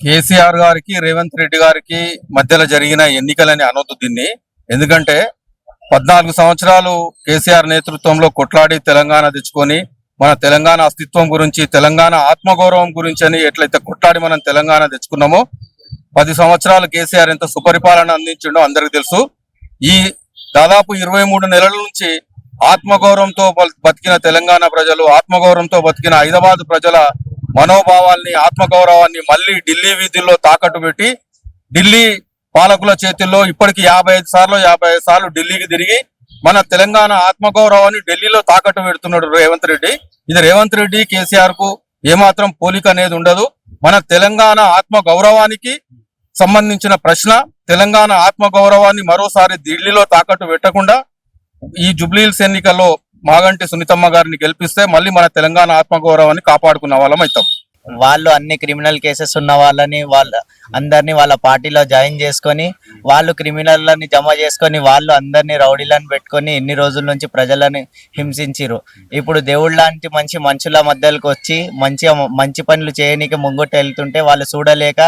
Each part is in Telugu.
కేసీఆర్ గారికి రేవంత్ రెడ్డి గారికి మధ్యలో జరిగిన ఎన్నికలని అనొద్దు దీన్ని. ఎందుకంటే పద్నాలుగు సంవత్సరాలు కేసీఆర్ నేతృత్వంలో కొట్లాడి తెలంగాణ తెచ్చుకొని మన తెలంగాణ అస్తిత్వం గురించి తెలంగాణ ఆత్మగౌరవం గురించి అని ఎట్లయితే కొట్లాడి మనం తెలంగాణ తెచ్చుకున్నామో పది సంవత్సరాలు కేసీఆర్ ఎంత సుపరిపాలన అందించిండో అందరికి తెలుసు. ఈ దాదాపు ఇరవై మూడు నెలల నుంచి ఆత్మగౌరవంతో బ- బతికిన తెలంగాణ ప్రజలు ఆత్మగౌరవంతో బతికిన హైదరాబాద్ ప్రజల మనోభావాల్ని ఆత్మగౌరవాన్ని మళ్ళీ ఢిల్లీ వీధుల్లో తాకట్టు పెట్టి ఢిల్లీ పాలకుల చేతుల్లో ఇప్పటికి యాభై ఐదు సార్లు యాభై ఐదు సార్లు ఢిల్లీకి తిరిగి మన తెలంగాణ ఆత్మగౌరవాన్ని ఢిల్లీలో తాకట్టు పెడుతున్నాడు రేవంత్ రెడ్డి. ఇది రేవంత్ రెడ్డి కేసీఆర్కు ఏమాత్రం పోలిక అనేది ఉండదు. మన తెలంగాణ ఆత్మ గౌరవానికి సంబంధించిన ప్రశ్న తెలంగాణ ఆత్మ గౌరవాన్ని మరోసారి ఢిల్లీలో తాకట్టు పెట్టకుండా ఈ జుబ్లీహిల్స్ ఎన్నికల్లో మాగంటి సునీతమ్మ గారిని గెలిపిస్తే మళ్ళీ మన తెలంగాణ ఆత్మ గౌరవాన్ని కాపాడుకున్న వాళ్ళం అవుతాం. వాళ్ళు అన్ని క్రిమినల్ కేసెస్ ఉన్న వాళ్ళని వాళ్ళ అందరినీ వాళ్ళ పార్టీలో జాయిన్ చేసుకొని వాళ్ళు క్రిమినల్లని జమ చేసుకొని వాళ్ళు అందరినీ రౌడీలను పెట్టుకొని ఇన్ని రోజుల నుంచి ప్రజలను హింసించిరు ఇప్పుడు దేవుడు లాంటి మంచి మనుషుల మధ్యలోకి వచ్చి మంచి మంచి పనులు చేయనీకి ముంగొట్టు వెళ్తుంటే వాళ్ళు చూడలేక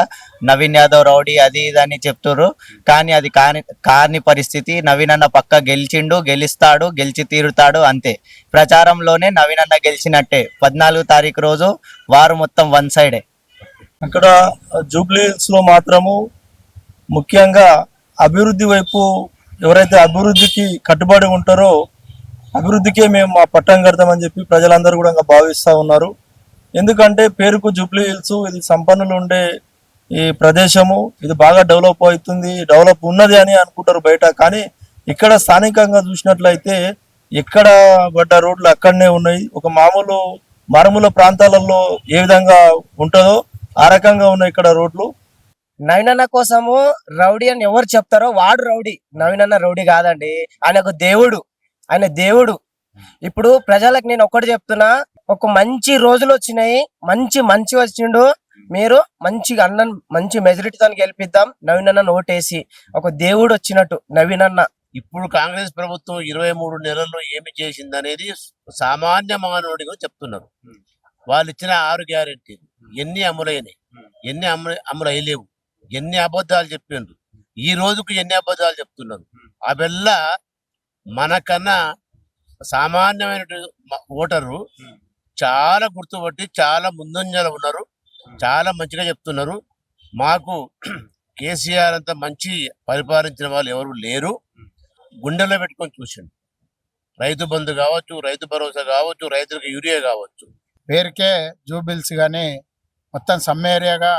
నవీన్ యాదవ్ రౌడీ అది ఇది అని చెప్తుర్రు. కానీ అది కాని కాని పరిస్థితి. నవీన్ అన్న పక్క గెలిచిండు గెలుస్తాడు గెలిచి తీరుతాడు అంతే. ప్రచారంలోనే నవీన్ అన్న గెలిచినట్టే. పద్నాలుగు తారీఖు రోజు వారు మొత్తం వన్ సైడే. అక్కడ జూబ్లీస్లో మాత్రము ముఖ్యంగా అభివృద్ధి వైపు ఎవరైతే అభివృద్ధికి కట్టుబడి ఉంటారో అభివృద్ధికే మేము మా పట్టం కడతామని చెప్పి ప్రజలందరూ కూడా ఇంకా భావిస్తూ ఉన్నారు. ఎందుకంటే పేరుకు జూబ్లీ హిల్స్ ఇది సంపన్నులు ఉండే ఈ ప్రదేశము ఇది బాగా డెవలప్ అవుతుంది డెవలప్ ఉన్నది అని అనుకుంటారు బయట. కానీ ఇక్కడ స్థానికంగా చూసినట్లయితే ఎక్కడ పడ్డ రోడ్లు అక్కడనే ఉన్నాయి. ఒక మామూలు మరుముల ప్రాంతాలలో ఏ విధంగా ఉంటుందో ఆ రకంగా ఉన్నాయి ఇక్కడ రోడ్లు. నవీనన్న కోసము రౌడీ అని ఎవరు చెప్తారో వాడు రౌడీ. నవీనన్న రౌడీ కాదండి. ఆయన ఒక దేవుడు. ఆయన దేవుడు. ఇప్పుడు ప్రజలకు నేను ఒక్కటి చెప్తున్నా ఒక మంచి రోజులు వచ్చినాయి మంచి మంచి వచ్చిండు మీరు మంచిగా అన్న మంచి మెజారిటీతో గెలిపిద్దాం. నవీనన్న ఓటేసి ఒక దేవుడు వచ్చినట్టు నవీనన్న. ఇప్పుడు కాంగ్రెస్ ప్రభుత్వం ఇరవై మూడు నెలల్లో ఏమి చేసింది అనేది సామాన్య మానవుడిగా చెప్తున్నారు. వాళ్ళు ఇచ్చిన ఆరు గ్యారెంటీ. ఎన్ని అమలైనాయి? ఎన్ని అమలు అమలు అయ్యలేవు ఎన్ని అబద్ధాలు చెప్పిండ్రు ఈ రోజుకు ఎన్ని అబద్ధాలు చెప్తున్నారు? అవెల్లా మనకన్నా సామాన్యమైన ఓటరు చాలా గుర్తుపట్టి చాలా ముందంజలో ఉన్నారు. చాలా మంచిగా చెప్తున్నారు. మాకు కేసీఆర్ అంత మంచి పరిపాలించిన వాళ్ళు ఎవరు లేరు. గుండెలో పెట్టుకొని చూసిండు. రైతు బంధు కావచ్చు రైతు భరోసా కావచ్చు రైతులకు యూరియా కావచ్చు. పేరుకే జూబిల్స్ కానీ మొత్తం సమ్ ఏరియాగా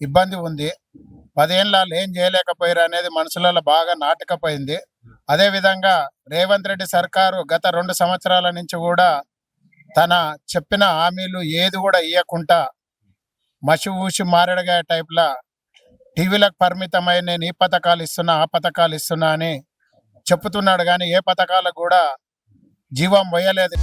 ఇబ్బంది ఉంది. పదేళ్ళ ఏం చేయలేకపోయారు అనేది మనసులలో బాగా నాటకపోయింది. అదేవిధంగా రేవంత్ రెడ్డి సర్కారు గత రెండు సంవత్సరాల నుంచి కూడా తన చెప్పిన హామీలు ఏది కూడా ఇవ్వకుండా మసి ఊసి మారడగా టైప్లా టీవీలకు పరిమితమైన నేను ఈ పథకాలు ఇస్తున్నా ఆ పథకాలు ఇస్తున్నా అని చెప్తున్నాడు కానీ ఏ పథకాలకు కూడా జీవం వేయలేదు.